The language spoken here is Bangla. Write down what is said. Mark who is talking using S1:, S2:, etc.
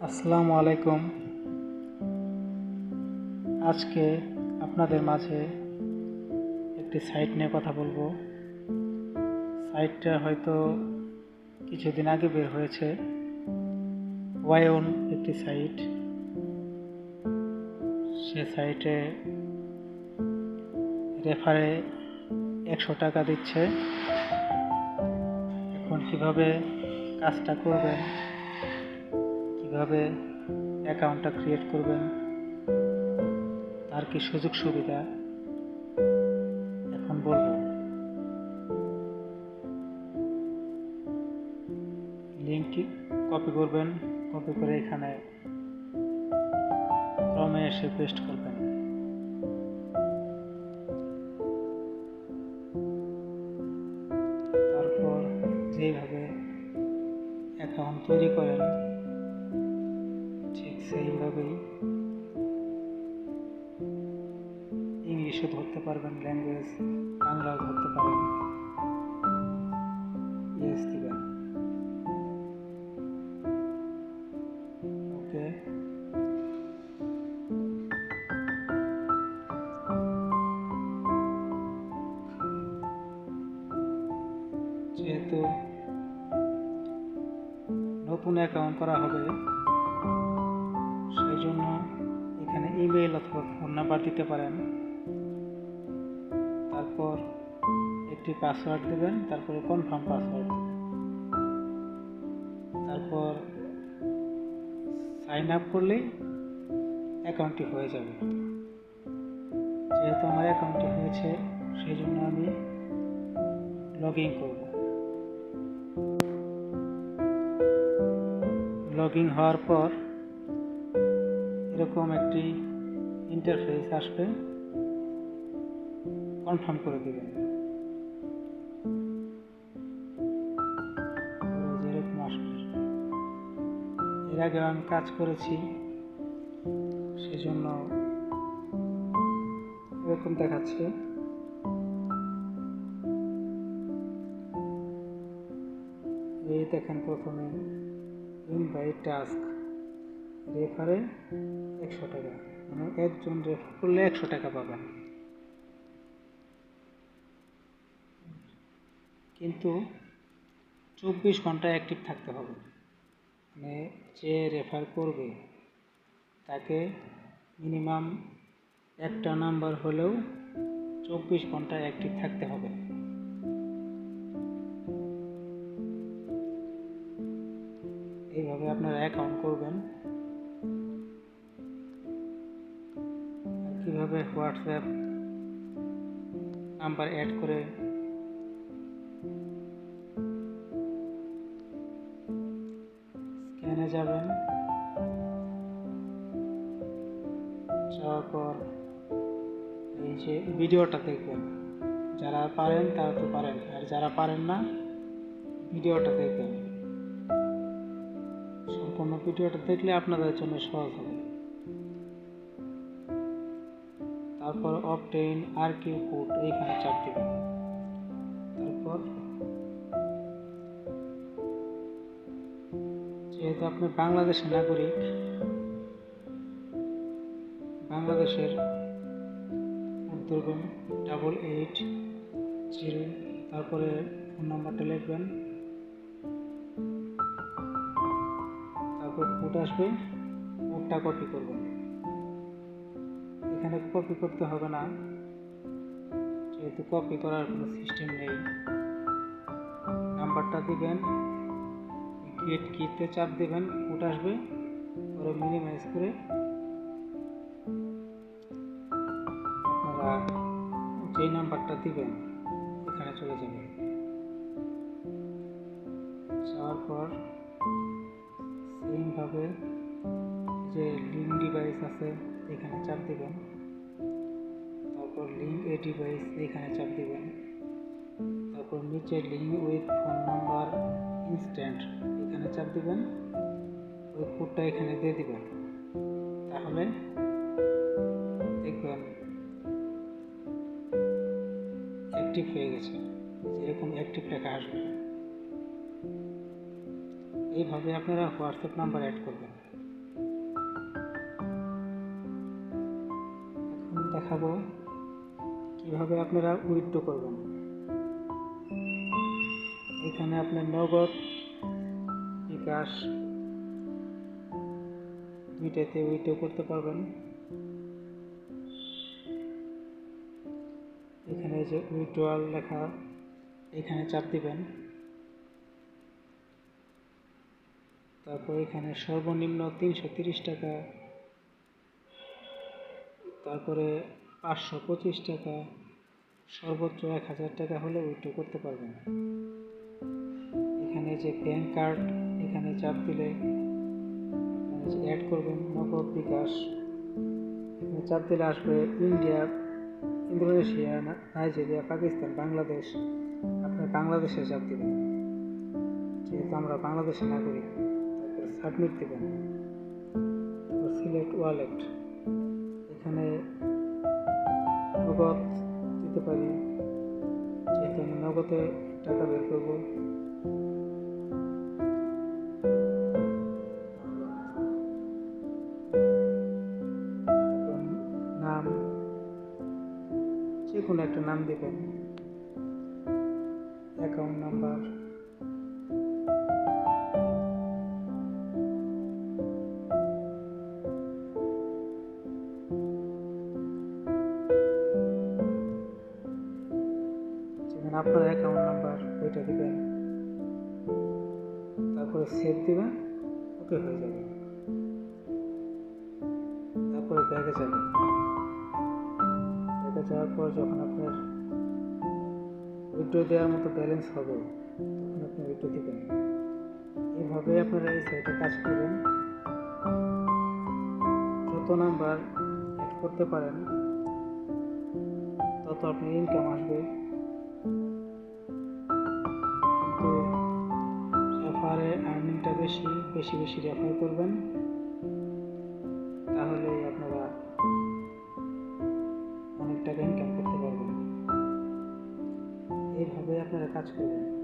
S1: আসসালামু আলাইকুম। আজকে আপনাদের মাঝে একটি সাইট নিয়ে কথা বলব। সাইটটা হয়তো কিছুদিন আগে বের হয়েছে। ওয়াইন একটি সাইট। সে সাইটে রেফারে একশো টাকা দিচ্ছে। এখন কীভাবে কাজটা করবেন কীভাবে অ্যাকাউন্টটা ক্রিয়েট করবেন, তার কি সুযোগ সুবিধা, এখন বলব। লিঙ্কটি কপি করবেন, কপি করে এখানে ক্রমে এসে পেস্ট করবেন। তারপর যেভাবে অ্যাকাউন্ট তৈরি করেন সেইভাবেই ইংলিশও ধরতে পারবেন ল্যাঙ্গুয়েজ বাংলাও ধরতে পারেন ইয়েস দিবেন। ওকে যেহেতু নতুন অ্যাকাউন্ট করা হবে ইমেল অথবা ফোন নাম্বার দিতে পারেন। তারপর একটি পাসওয়ার্ড দেবেন, তারপরে কনফার্ম পাসওয়ার্ড তারপর সাইন আপ করলেই অ্যাকাউন্টটি হয়ে যাবে। যেহেতু আমার অ্যাকাউন্টটি হয়েছে সেই জন্য আমি লগ ইন করব। লগ ইন হওয়ার পর এরকম একটি ইন্টারফেস আসবে কনফার্ম করে দেবেন। যেরকম আসবে। এর আগে আমি কাজ করেছি, সেজন্য এরকম দেখাচ্ছে। এই দেখেন প্রথমে ইনভাইট টাস্ক রেফারে একশো টাকা। একজন রেফার করলে একশো টাকা পাবেন। কিন্তু চব্বিশ ঘণ্টা অ্যাক্টিভ থাকতে হবে। মানে যে রেফার করবে, তাকে মিনিমাম একটা নাম্বার হলেও চব্বিশ ঘণ্টা অ্যাক্টিভ থাকতে হবে। এইভাবে আপনারা অ্যাকাউন্ট করবেন। কীভাবে হোয়াটসঅ্যাপ নাম্বার অ্যাড করে স্ক্যানে যাবেন? যাওয়ার পর এই যে ভিডিওটা দেখবেন। যারা পারেন তারা তো পারেন, আর যারা পারেন না, ভিডিওটা দেখবেন। সম্পূর্ণ ভিডিওটা দেখলে আপনাদের জন্য সহজ হবে। তারপর অপটেইন আর কিউ কোড এইখানে দিবেন তারপর যেহেতু আপনি বাংলাদেশের নাগরিক, বাংলাদেশের ধরবেন ডাবল এইট জিরো তারপরে ফোন নাম্বারটা লিখবেন। তারপর কোড আসবে কোডটা কপি করবেন। এখানে কপি করতে হবে না। যেহেতু কপি করার কোনো সিস্টেম নেই। নাম্বারটা দিবেন গেট কিতে চাপ দেবেন কোড আসবে পরে মিনিমাইজ করে আপনারা যেই নাম্বারটা দিবেন, এখানে চলে যাবে। যাওয়ার পর সেমভাবে যে লিঙ্ক ডিভাইস আছে, এখানে চাপ দেবেন। তারপর লিঙ্ক এ ডিভাইস এখানে চাপ দেবেন। তারপর নিচে link with phone number instant এখানে চাপ দেবেন। ওই কোডটা এখানে দিয়ে দেবেন। তাহলে দেখবেন অ্যাক্টিভ হয়ে গেছে। এরকম অ্যাক্টিভ টাকা আসবে। এইভাবে আপনারা হোয়াটসঅ্যাপ নাম্বার অ্যাড করবেন। দেখাবো কীভাবে আপনারা উইথড্র করবেন? এখানে আপনার নগদ বিকাশ দুইটাতে উইথড্র করতে পারবেন। এখানে যে উইথড্রয়াল লেখা, এখানে চাপ দিবেন। তারপর এখানে সর্বনিম্ন তিনশো তিরিশ টাকা। তারপরে পাঁচশো পঁচিশ টাকা। সর্বোচ্চ এক হাজার টাকা হলে উইথড্র করতে পারবেন। এখানে যে প্যান কার্ড এখানে চাপ দিলে অ্যাড করবেন, নগদ বিকাশ। চাপ দিলে আসবে India Indonesia Nigeria Pakistan Bangladesh আপনি বাংলাদেশে চাপ দিবেন। যেহেতু আমরা বাংলাদেশে নাগরিক, তারপরে সাবমিট দেবেন। সিলেক্ট ওয়ালেট এখানে নগদ দিতে পারি। যেহেতু আমি নগদে টাকা বের করব। নাম যে কোনো একটা নাম দেবেন। অ্যাকাউন্ট নাম্বার আপনার অ্যাকাউন্ট নাম্বার ওইটা দিবেন। তারপরে সেভ দিবেন ওকে হয়ে যাবে। তারপরে ব্যাগে যাবেন। ব্যাগে যাওয়ার পর যখন আপনার উইড্রো দেওয়ার মতো ব্যালেন্স হবে, তখন আপনি উইড্রো দিবেন। এইভাবে আপনারা এই সাইটে কাজ করবেন যত নাম্বার অ্যাড করতে পারেন, তত আপনার ইনকাম আসবে। রেফারে আর্নিংটা বেশি বেশি বেশি রেফার করবেন, তাহলে আপনারা অনেক টাকা ইনকাম করতে পারবেন। এইভাবে আপনারা কাজ করবেন।